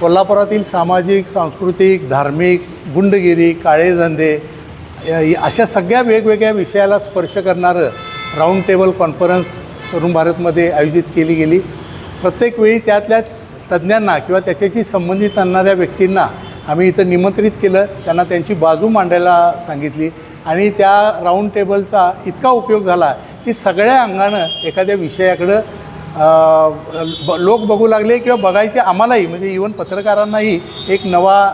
कोल्हापुरातील सामाजिक सांस्कृतिक धार्मिक गुंडगिरी काळेधंदे या- अशा सगळ्या वेगवेगळ्या विषयाला स्पर्श करणारं राऊंड टेबल कॉन्फरन्स तरुण भारतमध्ये आयोजित केली गेली. प्रत्येक वेळी त्यातल्या तज्ज्ञांना किंवा त्याच्याशी संबंधित असणाऱ्या व्यक्तींना आम्ही इथं निमंत्रित केलं. त्यांना त्यांची बाजू मांडायला सांगितली आणि त्या राऊंड टेबलचा इतका उपयोग झाला की सगळ्या अंगानं एखाद्या विषयाकडं ब- लोक बघू लागले किंवा बघायचे आम्हालाही म्हणजे इवन पत्रकारांनाही एक नवा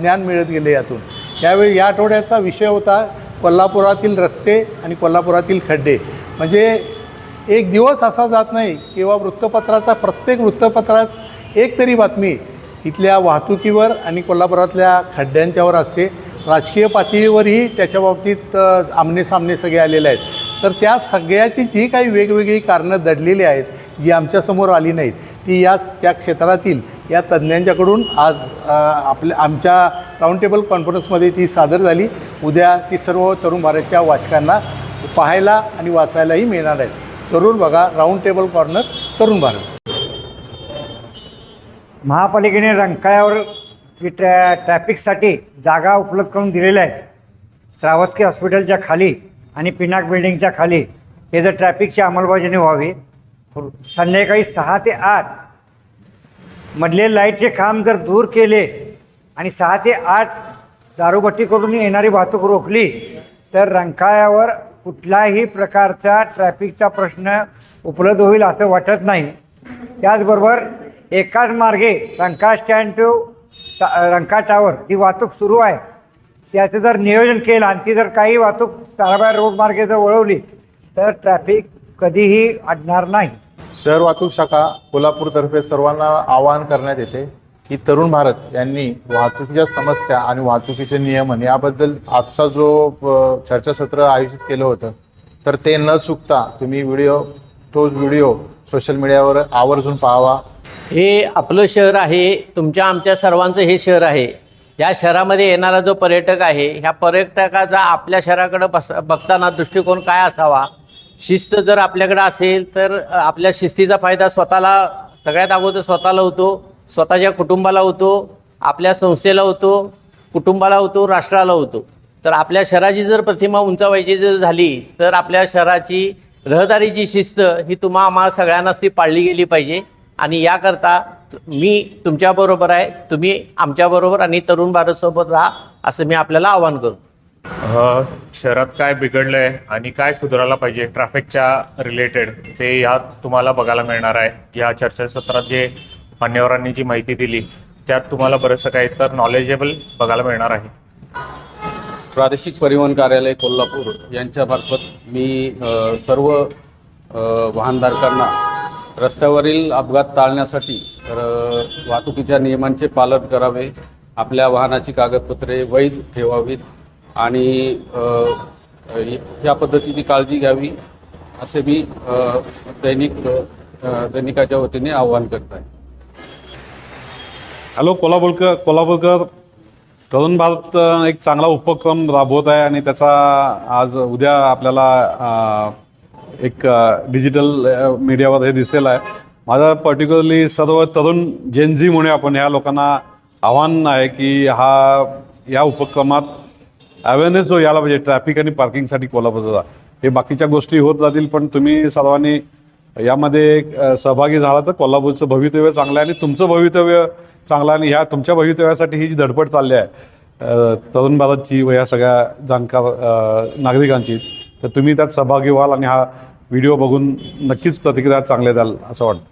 ज्ञान मिळत गेले यातून. यावेळी या आठवड्याचा विषय होता कोल्हापुरातील रस्ते आणि कोल्हापुरातील खड्डे. म्हणजे एक दिवस असा जात नाही किंवा वृत्तपत्राचा प्रत्येक वृत्तपत्रात एक तरी बातमी इथल्या वाहतुकीवर आणि कोल्हापुरातल्या खड्ड्यांच्यावर असते. राजकीय पातळीवरही त्याच्या बाबतीत आमने आमनेसामने सगळे आलेले आहेत. तर त्या सगळ्याची जी काही वेगवेगळी कारणं दडलेली आहेत जी आमच्यासमोर आली नाहीत. ती या त्या क्षेत्रातील या तज्ज्ञांच्याकडून आज आपल्या आमच्या राऊंड टेबल कॉन्फरन्समध्ये ती सादर झाली. उद्या ती सर्व तरुण भारतच्या वाचकांना पाहायला आणि वाचायलाही मिळणार आहेत. जरूर बघा round table corner Tarun Bharat. महापालिकेने रंकाळ्यावर जी ट्रॅ ट्रॅफिकसाठी जागा उपलब्ध करून दिलेल्या आहेत. श्रावस्की हॉस्पिटलच्या खाली आणि पिनाक बिल्डिंगच्या खाली हे जर ट्रॅफिकची अंमलबजावणी व्हावी संध्याकाळी सहा ते आठ मधले लाईटचे खांब जर दूर केले आणि सहा ते आठ दारूबट्टी करून येणारी वाहतूक रोखली तर रंकाळ्यावर कुठल्याही प्रकारचा ट्रॅफिकचा प्रश्न उपलब्ध होईल असं वाटत नाही. त्याचबरोबर एकाच मार्गे रंका स्टँड टू टा रंका टावर ही वाहतूक सुरू आहे. त्याचं जर नियोजन केलं आणि ती जर काही वाहतूक ताराबाई रोड मार्गे जर वळवली तर ट्रॅफिक कधीही अडणार नाही. शहर वाहतूक शाखा कोल्हापूरतर्फे सर्वांना आवाहन करण्यात येते की तरुण भारत यांनी वाहतुकीच्या समस्या आणि वाहतुकीचे नियमन याबद्दल आजचा जो चर्चासत्र आयोजित केलं होतं तर ते न चुकता तुम्ही व्हिडिओ तोच व्हिडिओ सोशल मीडियावर आवर्जून पाहावा. हे आपलं शहर आहे तुमच्या आमच्या सर्वांचं हे शहर आहे. या शहरामध्ये येणारा जो पर्यटक आहे ह्या पर्यटकाचा आपल्या शहराकडं बस बघताना दृष्टिकोन काय असावा? शिस्त जर आपल्याकडं असेल तर आपल्या शिस्तीचा फायदा स्वतःला सगळ्यात अगोदर स्वतःला होतो स्वतःच्या कुटुंबाला होतो आपल्या संस्थेला होतो कुटुंबाला होतो राष्ट्राला होतो. तर आपल्या शहराची जर प्रतिमा उंचावायची जर झाली तर आपल्या शहराची रहदारीची शिस्त ही तुम्हा आम्हाला सगळ्यांनाच ती पाळली गेली पाहिजे. आणि याकरता मी तुमच्याबरोबर आहे तुम्ही आमच्याबरोबर आणि तरुण भारतसोबत राहा असं मी आपल्याला आवाहन करू. शहरात काय बिघडलंय आणि काय सुधारायला पाहिजे ट्रॅफिकच्या रिलेटेड ते यात तुम्हाला बघायला मिळणार आहे. या चर्चासत्रात जे मान्यवरांनी जी माहिती दिली त्यात तुम्हाला बरंचसं काही तर नॉलेजेबल बघायला मिळणार आहे. प्रादेशिक परिवहन कार्यालय कोल्हापूर यांच्यामार्फत मी सर्व वाहनधारकांना रस्त्यावरील अपघात टाळण्यासाठी तर वाहतुकीच्या नियमांचे पालन करावे आपल्या वाहनाची कागदपत्रे वैध ठेवावीत आणि या पद्धतीची काळजी घ्यावी असे मी दैनिक दैनिकाच्या वतीने आवाहन करत आहे. हॅलो कोल्हापूरकर कोल्हापूरकर तरुण भारत एक चांगला उपक्रम राबवत आहे आणि त्याचा आज उद्या आपल्याला एक डिजिटल मीडियावर हे दिसेल आहे. माझा पर्टिक्युलरली सर्व तरुण जेनझी म्हणून आपण ह्या लोकांना आव्हान आहे की हा या उपक्रमात अवेअरनेस जो यायला पाहिजे ट्रॅफिक आणि पार्किंगसाठी कोल्हापूरचा. हे बाकीच्या गोष्टी होत जातील पण तुम्ही सर्वांनी यामध्ये सहभागी झाला तर कोल्हापूरचं भवितव्य चांगलं आहे आणि तुमचं भवितव्य चांगलं आहे आणि ह्या तुमच्या भवितव्यासाठी ही जी धडपड चालली आहे तरुण भारतची व या सगळ्या जाणकार नागरिकांची तर तुम्ही त्यात सहभागी व्हाल आणि हा व्हिडिओ बघून नक्कीच प्रतिक्रिया चांगल्या द्याल असं वाटतं.